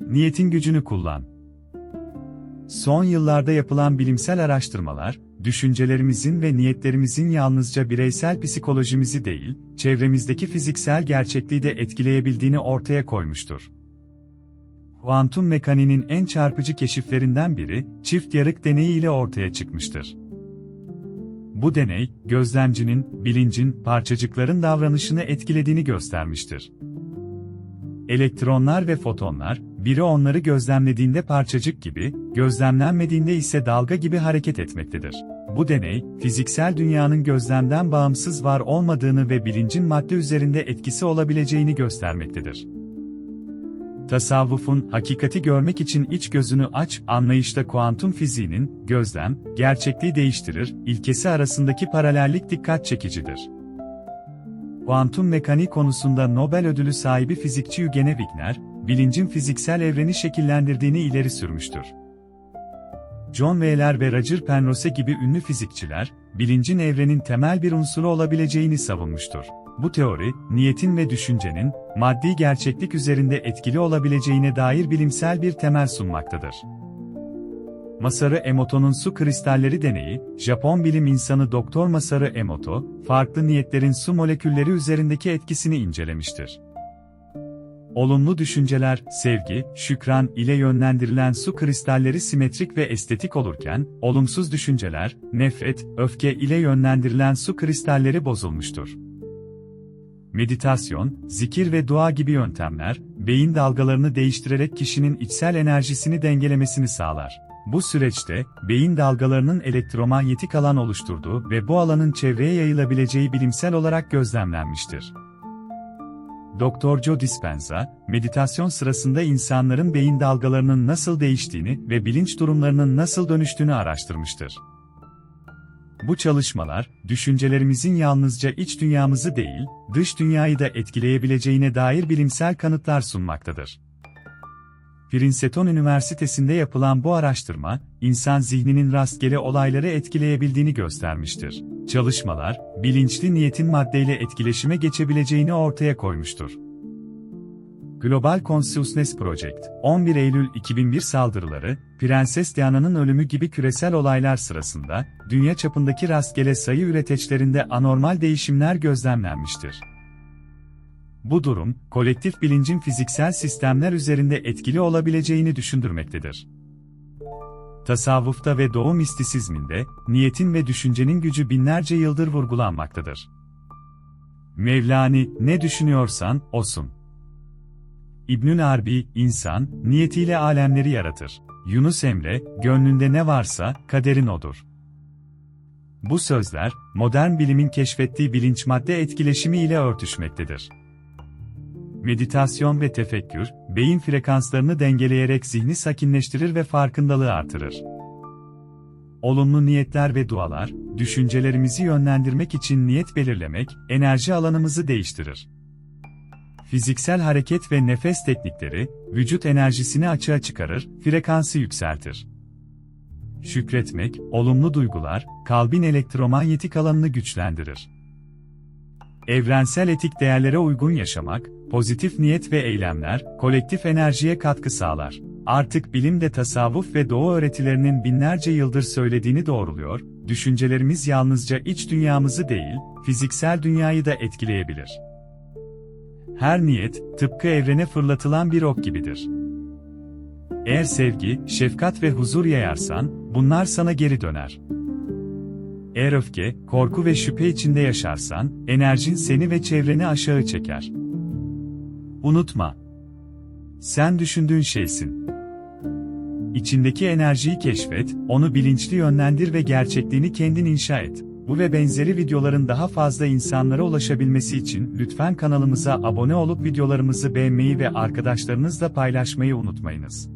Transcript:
Niyetin gücünü kullan. Son yıllarda yapılan bilimsel araştırmalar, düşüncelerimizin ve niyetlerimizin yalnızca bireysel psikolojimizi değil, çevremizdeki fiziksel gerçekliği de etkileyebildiğini ortaya koymuştur. Kuantum mekaniğinin en çarpıcı keşiflerinden biri, çift yarık deneyi ile ortaya çıkmıştır. Bu deney, gözlemcinin, bilincin, parçacıkların davranışını etkilediğini göstermiştir. Elektronlar ve fotonlar, biri onları gözlemlediğinde parçacık gibi, gözlemlenmediğinde ise dalga gibi hareket etmektedir. Bu deney, fiziksel dünyanın gözlemden bağımsız var olmadığını ve bilincin madde üzerinde etkisi olabileceğini göstermektedir. Tasavvufun, hakikati görmek için iç gözünü aç, anlayışta kuantum fiziğinin, gözlem, gerçekliği değiştirir, ilkesi arasındaki paralellik dikkat çekicidir. Kuantum mekaniği konusunda Nobel ödülü sahibi fizikçi Eugene Wigner, bilincin fiziksel evreni şekillendirdiğini ileri sürmüştür. John Wheeler ve Roger Penrose gibi ünlü fizikçiler, bilincin evrenin temel bir unsuru olabileceğini savunmuştur. Bu teori, niyetin ve düşüncenin, maddi gerçeklik üzerinde etkili olabileceğine dair bilimsel bir temel sunmaktadır. Masaru Emoto'nun su kristalleri deneyi, Japon bilim insanı Doktor Masaru Emoto, farklı niyetlerin su molekülleri üzerindeki etkisini incelemiştir. Olumlu düşünceler, sevgi, şükran ile yönlendirilen su kristalleri simetrik ve estetik olurken, olumsuz düşünceler, nefret, öfke ile yönlendirilen su kristalleri bozulmuştur. Meditasyon, zikir ve dua gibi yöntemler, beyin dalgalarını değiştirerek kişinin içsel enerjisini dengelemesini sağlar. Bu süreçte, beyin dalgalarının elektromanyetik alan oluşturduğu ve bu alanın çevreye yayılabileceği bilimsel olarak gözlemlenmiştir. Dr. Joe Dispenza, meditasyon sırasında insanların beyin dalgalarının nasıl değiştiğini ve bilinç durumlarının nasıl dönüştüğünü araştırmıştır. Bu çalışmalar, düşüncelerimizin yalnızca iç dünyamızı değil, dış dünyayı da etkileyebileceğine dair bilimsel kanıtlar sunmaktadır. Princeton Üniversitesi'nde yapılan bu araştırma, insan zihninin rastgele olayları etkileyebildiğini göstermiştir. Çalışmalar, bilinçli niyetin maddeyle etkileşime geçebileceğini ortaya koymuştur. Global Consciousness Project, 11 Eylül 2001 saldırıları, Prenses Diana'nın ölümü gibi küresel olaylar sırasında, dünya çapındaki rastgele sayı üreteçlerinde anormal değişimler gözlemlenmiştir. Bu durum, kolektif bilincin fiziksel sistemler üzerinde etkili olabileceğini düşündürmektedir. Tasavvufta ve Doğu mistisizminde, niyetin ve düşüncenin gücü binlerce yıldır vurgulanmaktadır. Mevlani, ne düşünüyorsan, osun. İbnül Arbi, insan, niyetiyle alemleri yaratır. Yunus Emre, gönlünde ne varsa, kaderin odur. Bu sözler, modern bilimin keşfettiği bilinç madde etkileşimi ile örtüşmektedir. Meditasyon ve tefekkür, beyin frekanslarını dengeleyerek zihni sakinleştirir ve farkındalığı artırır. Olumlu niyetler ve dualar, düşüncelerimizi yönlendirmek için niyet belirlemek, enerji alanımızı değiştirir. Fiziksel hareket ve nefes teknikleri, vücut enerjisini açığa çıkarır, frekansı yükseltir. Şükretmek, olumlu duygular, kalbin elektromanyetik alanını güçlendirir. Evrensel etik değerlere uygun yaşamak, pozitif niyet ve eylemler, kolektif enerjiye katkı sağlar. Artık bilim de tasavvuf ve doğu öğretilerinin binlerce yıldır söylediğini doğruluyor, düşüncelerimiz yalnızca iç dünyamızı değil, fiziksel dünyayı da etkileyebilir. Her niyet, tıpkı evrene fırlatılan bir ok gibidir. Eğer sevgi, şefkat ve huzur yayarsan, bunlar sana geri döner. Eğer öfke, korku ve şüphe içinde yaşarsan, enerjin seni ve çevreni aşağı çeker. Unutma. Sen düşündüğün şeysin. İçindeki enerjiyi keşfet, onu bilinçli yönlendir ve gerçekliğini kendin inşa et. Bu ve benzeri videoların daha fazla insanlara ulaşabilmesi için lütfen kanalımıza abone olup videolarımızı beğenmeyi ve arkadaşlarınızla paylaşmayı unutmayınız.